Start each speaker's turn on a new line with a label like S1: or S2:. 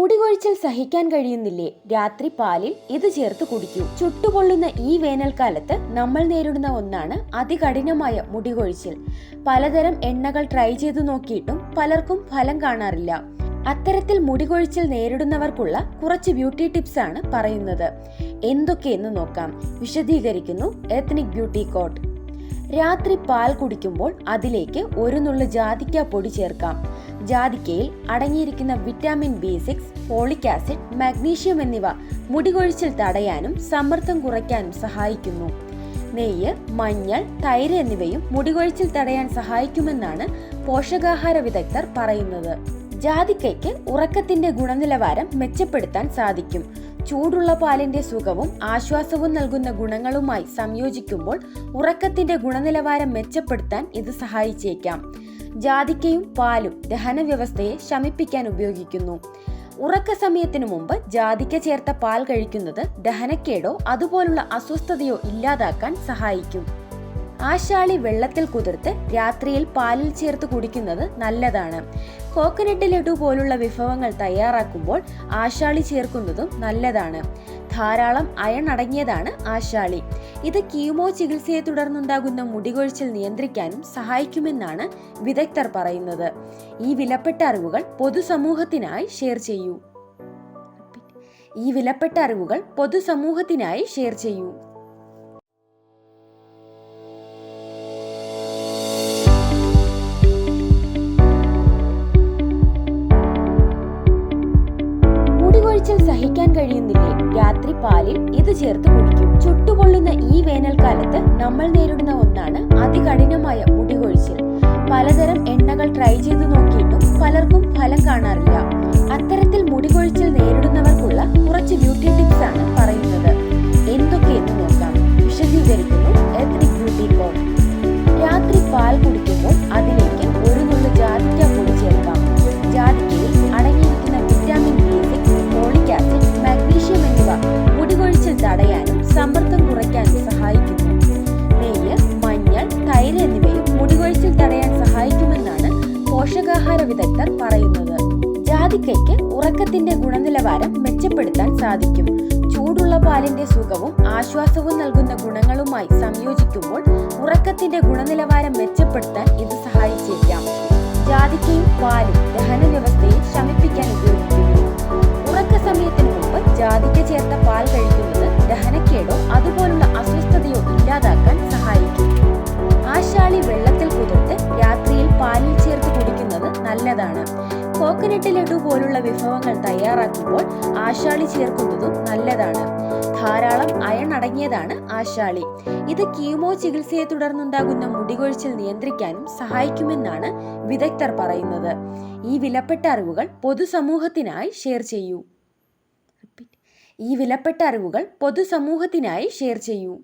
S1: മുടികൊഴിച്ചൽ സഹിക്കാൻ കഴിയുന്നില്ലേ? രാത്രി പാലിൽ ഇത് ചേർത്ത് കുടിക്കൂ. ചുട്ടുപൊള്ളുന്ന ഈ വേനൽക്കാലത്ത് നമ്മൾ നേരിടുന്ന ഒന്നാണ് അതികഠിനമായ മുടികൊഴിച്ചിൽ. പലതരം എണ്ണകൾ ട്രൈ ചെയ്തു നോക്കിയിട്ടും പലർക്കും ഫലം കാണാറില്ല. അത്തരത്തിൽ മുടികൊഴിച്ചിൽ നേരിടുന്നവർക്കുള്ള കുറച്ച് ബ്യൂട്ടി ടിപ്സ് ആണ് പറയുന്നത്. എന്തൊക്കെയെന്ന് നോക്കാം. വിശദീകരിക്കുന്നു എത്നിക് ബ്യൂട്ടി കോട്ട് രാത്രി പാൽ കുടിക്കുമ്പോൾ അതിലേക്ക് ഒരു നുള്ളു ജാതിക്ക പൊടി ചേർക്കാം. ജാതിക്കയിൽ അടങ്ങിയിരിക്കുന്ന vitamin B six folic acid magnesium എന്നിവ മുടികൊഴിച്ചിൽ തടയാനും സമ്മർദ്ദം കുറയ്ക്കാനും സഹായിക്കുന്നു. നെയ്യ് മഞ്ഞൾ തൈര് എന്നിവയും മുടികൊഴിച്ചിൽ തടയാൻ സഹായിക്കുമെന്നാണ് പോഷകാഹാര വിദഗ്ധർ പറയുന്നത്. ജാതിക്കയ്ക്ക് ഉറക്കത്തിന്റെ ഗുണനിലവാരം മെച്ചപ്പെടുത്താൻ സാധിക്കും. ചൂടുള്ള പാലിന്റെ സുഖവും ആശ്വാസവും നൽകുന്ന ഗുണങ്ങളുമായി സംയോജിക്കുമ്പോൾ ഉറക്കത്തിന്റെ ഗുണനിലവാരം മെച്ചപ്പെടുത്താൻ ഇത് സഹായിച്ചേക്കാം. ജാതിക്കയും പാലും ദഹന വ്യവസ്ഥയെ ശമിപ്പിക്കാൻ ഉപയോഗിക്കുന്നു. ഉറക്ക സമയത്തിനു മുമ്പ് ജാതിക്ക ചേർത്ത പാൽ കഴിക്കുന്നത് ദഹനക്കേടോ അതുപോലുള്ള അസ്വസ്ഥതയോ ഇല്ലാതാക്കാൻ സഹായിക്കും. ആശാളി വെള്ളത്തിൽ കുതിർത്ത് രാത്രിയിൽ പാലിൽ ചേർത്ത് കുടിക്കുന്നത് നല്ലതാണ്. കോക്കനട്ട് ലഡു പോലുള്ള വിഭവങ്ങൾ തയ്യാറാക്കുമ്പോൾ ആശാളി ചേർക്കുന്നതും നല്ലതാണ്. ധാരാളം അയൺ അടങ്ങിയതാണ് ആശാളി ഇത് കീമോ ചികിത്സയെ തുടർന്നുണ്ടാകുന്ന മുടികൊഴിച്ചിൽ നിയന്ത്രിക്കാനും സഹായിക്കുമെന്നാണ് വിദഗ്ധർ പറയുന്നത്. ഈ വിലപ്പെട്ട അറിവുകൾ പൊതുസമൂഹത്തിനായി ഷെയർ ചെയ്യൂ. ഈ വിലപ്പെട്ട അറിവുകൾ പൊതുസമൂഹത്തിനായി ഷെയർ ചെയ്യൂ. മുടികൊഴിച്ചിൽ സഹിക്കാൻ കഴിയുന്നില്ലേ? രാത്രി പാലിൽ ഇത് ചേർത്ത് കുടിക്കും. ചുട്ടുപൊള്ളുന്ന ഈ വേനൽക്കാലത്ത് നമ്മൾ നേരിടുന്ന ഒന്നാണ് അതികഠിനമായ മുടികൊഴിച്ചിൽ. പലതരം എണ്ണകൾ ട്രൈ ചെയ്തു നോക്കിയിട്ടും പലർക്കും ഫലം കാണാറില്ല. തൈര് എന്നിവയും മുടികൊഴിച്ചിൽ തടയാൻ സഹായിക്കുമെന്നാണ് പോഷകാഹാര വിദഗ്ധർ പറയുന്നത്. ജാതിക്കയ്ക്ക് ഉറക്കത്തിന്റെ ഗുണനിലവാരം മെച്ചപ്പെടുത്താൻ സാധിക്കും. ചൂടുള്ള പാലിന്റെ സുഖവും ആശ്വാസവും നൽകുന്ന ഗുണങ്ങളുമായി സംയോജിക്കുമ്പോൾ ഉറക്കത്തിന്റെ ഗുണനിലവാരം മെച്ചപ്പെടുത്താൻ ഇത് സഹായിച്ചേക്കാം. ജാതിക്കയും പാലും ദഹന വ്യവസ്ഥയെ ശമിപ്പിക്കാൻ ഉപയോഗിക്കുന്നു. ഉറക്ക സമയത്തിന് മുമ്പ് ജാതിക്ക ചേർത്ത പാൽ കഴിക്കുന്നത് ദഹനക്കേടോ അതുപോലുള്ള അസ്വസ്ഥതയോ ഇല്ലാതാക്കാൻ നല്ലതാണ് കോക്കനട്ട് ലഡു പോലുള്ള വിഭവങ്ങൾ തയ്യാറാക്കുമ്പോൾ ആശാളി ചേർക്കുന്നതും നല്ലതാണ്. ധാരാളം അയൺ അടങ്ങിയതാണ് ആശാളി. ഇത് കീമോ ചികിത്സയെ തുടർന്നുണ്ടാകുന്ന മുടികൊഴിച്ചിൽ നിയന്ത്രിക്കാനും സഹായിക്കുമെന്നാണ് വിദഗ്ധർ പറയുന്നത്. ഈ വിലപ്പെട്ട അറിവുകൾ പൊതുസമൂഹത്തിനായി ഷെയർ ചെയ്യൂ. ഈ വിലപ്പെട്ട അറിവുകൾ പൊതുസമൂഹത്തിനായി ഷെയർ ചെയ്യൂ.